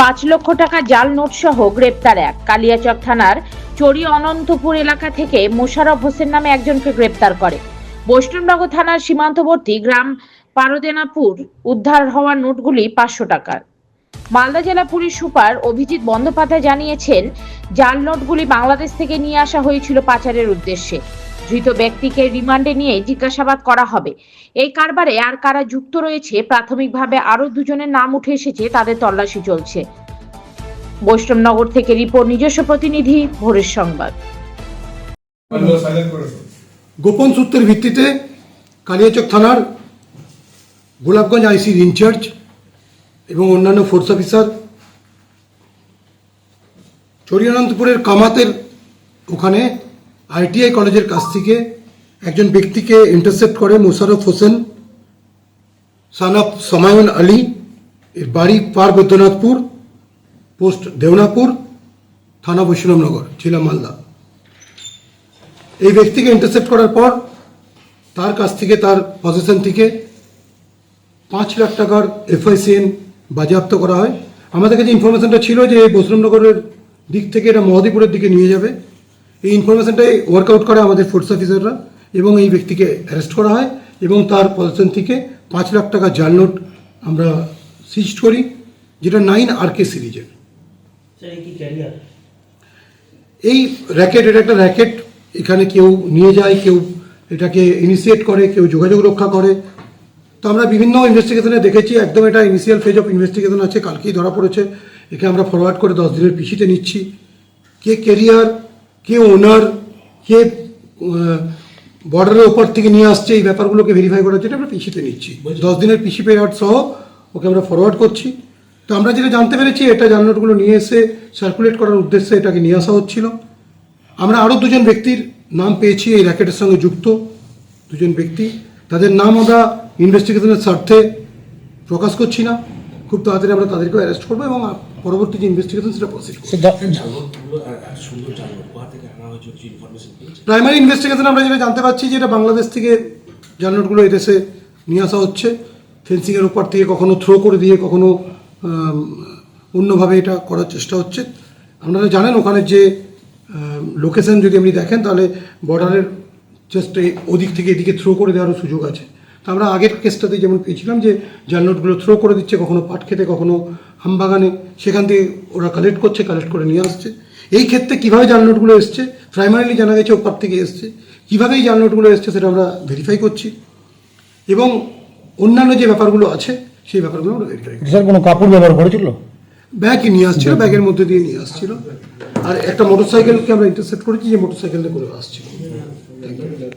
পাঁচ লক্ষ টাকা জাল নোট সহ গ্রেপ্তার এক। কালিয়াচক থানার চড়ি অনন্তপুর এলাকা থেকে মোশারফ হোসেন নামে একজনকে গ্রেপ্তার করে। বৈষ্ণবনগর থানার সীমান্তবর্তী গ্রাম পারদেনাপুর উদ্ধার হওয়া নোটগুলি পাঁচশো টাকার। মালদা জেলা পুলিশ সুপার অভিজিৎ বন্দ্যোপাধ্যায় জানিয়েছেন, জাল নোটগুলি বাংলাদেশ থেকে নিয়ে আসা হয়েছিল পাচারের উদ্দেশ্যে। ধৃত ব্যক্তিকে রিমান্ডে নিয়ে জিজ্ঞাসাবাদ করা হবে। এই কারবারে আর কারা যুক্ত রয়েছে, প্রাথমিকভাবে আরও দুজনের নাম উঠে এসেছে, তাদের তল্লাশি চলছে। বৈষ্ণবনগর থেকে রিপোর্ট, নিজস্ব প্রতিনিধি, ভোরের সংবাদ। গোপন সূত্রের ভিত্তিতে কালিয়াচক থানার গোলাপগঞ্জ আইসির ইনচার্জ এবং অন্যান্য ফোর্স অফিসার চরিয়ানন্দপুরের কামাতের ওখানে আইটিআই কলেজের কাছ থেকে একজন ব্যক্তিকে ইন্টারসেপ্ট করে মোশারফ হোসেন সান অফ সমায়ন আলী, এর বাড়ি পার বৈদ্যনাথপুর, পোস্ট দেওনাপুর, থানা বৈষ্ণবনগর, জেলা মালদা। এই ব্যক্তিকে ইন্টারসেপ্ট করার পর তার কাছ থেকে, তার পজিশন থেকে পাঁচ লাখ টাকার এফআইসিএন বাজেয়াপ্ত করা হয়। আমাদের কাছে ইনফরমেশনটা ছিল যে এই বৈষ্ণবনগরের দিক থেকে এটা মহাদিপুরের দিকে নিয়ে যাবে। এই ইনফরমেশনটাই ওয়ার্কআউট করে আমাদের ফোর্স অফিসাররা এবং এই ব্যক্তিকে অ্যারেস্ট করা হয় এবং তার পজিশন থেকে পাঁচ লাখ টাকা জাল নোট আমরা সিজড করি যেটা নাইন আর কে সিরিজের এই এই র্যাকেট এটা একটা র্যাকেট এখানে কেউ নিয়ে যায় কেউ এটাকে ইনিশিয়েট করে কেউ যোগাযোগ রক্ষা করে। তো আমরা বিভিন্ন ইনভেস্টিগেশনে দেখেছি একদম এটা ইনিশিয়াল ফেজ অফ ইনভেস্টিগেশন আছে কালকেই ধরা পড়েছে। একে আমরা ফরওয়ার্ড করে দশ দিনের পিছিতে নিচ্ছি। কে কেরিয়ার কে ওনার কে বর্ডারের ওপর থেকে নিয়ে আসছে এই ব্যাপারগুলোকে ভেরিফাই করার জন্য আমরা পিসিতে নিচ্ছি। দশ দিনের পিসি পেরিয়ড সহ ওকে আমরা ফরওয়ার্ড করছি। তো আমরা যেটা জানতে পেরেছি এটা জালনোটগুলো নিয়ে এসে সার্কুলেট করার উদ্দেশ্যে এটাকে নিয়ে আসা হচ্ছিল। আমরা আরও দুজন ব্যক্তির নাম পেয়েছি এই র্যাকেটের সঙ্গে যুক্ত দুজন ব্যক্তি। তাদের নাম আমরা ইনভেস্টিগেশনের স্বার্থে প্রকাশ করছি না। খুব তাড়াতাড়ি আমরা তাদেরকে অ্যারেস্ট করব এবং পরবর্তী যে ইনভেস্টিগেশন সেটা প্রসিড প্রাইমারি ইনভেস্টিগেশন আমরা যেটা জানতে পারছি যে এটা বাংলাদেশ থেকে জালনোটগুলো এদেশে নিয়ে আসা হচ্ছে। ফেন্সিংয়ের উপর থেকে কখনো থ্রো করে দিয়ে কখনো অন্যভাবে এটা করার চেষ্টা হচ্ছে। আপনারা জানেন ওখানে যে লোকেশন যদি আপনি দেখেন তাহলে বর্ডারের জাস্ট ওদিক থেকে এদিকে থ্রো করে দেওয়ারও সুযোগ আছে। তো আমরা আগের কেসটাতে যেমন পেয়েছিলাম যে জালনোটগুলো থ্রো করে দিচ্ছে কখনো পাট খেতে কখনো আমবাগানে সেখান থেকে ওরা কালেক্ট করছে কালেক্ট করে নিয়ে আসছে। এই ক্ষেত্রে কীভাবে জালনোটগুলো এসছে? প্রাইমারিলি জানা গেছে ওপার থেকে এসছে। কীভাবে এই জালনোটগুলো এসছে সেটা আমরা ভেরিফাই করছি। এবং অন্যান্য যে ব্যাপারগুলো আছে সেই ব্যাপারগুলো আমরা ভেরিফাই করছি। স্যার কোনো কাপড় ব্যবহার করেছিল? ব্যাগই নিয়ে আসছিল ব্যাগের মধ্যে দিয়ে নিয়ে আসছিল। আর একটা মোটরসাইকেলকে আমরা ইন্টারসেপ্ট করেছি যে মোটরসাইকেলটা করে আসছিল।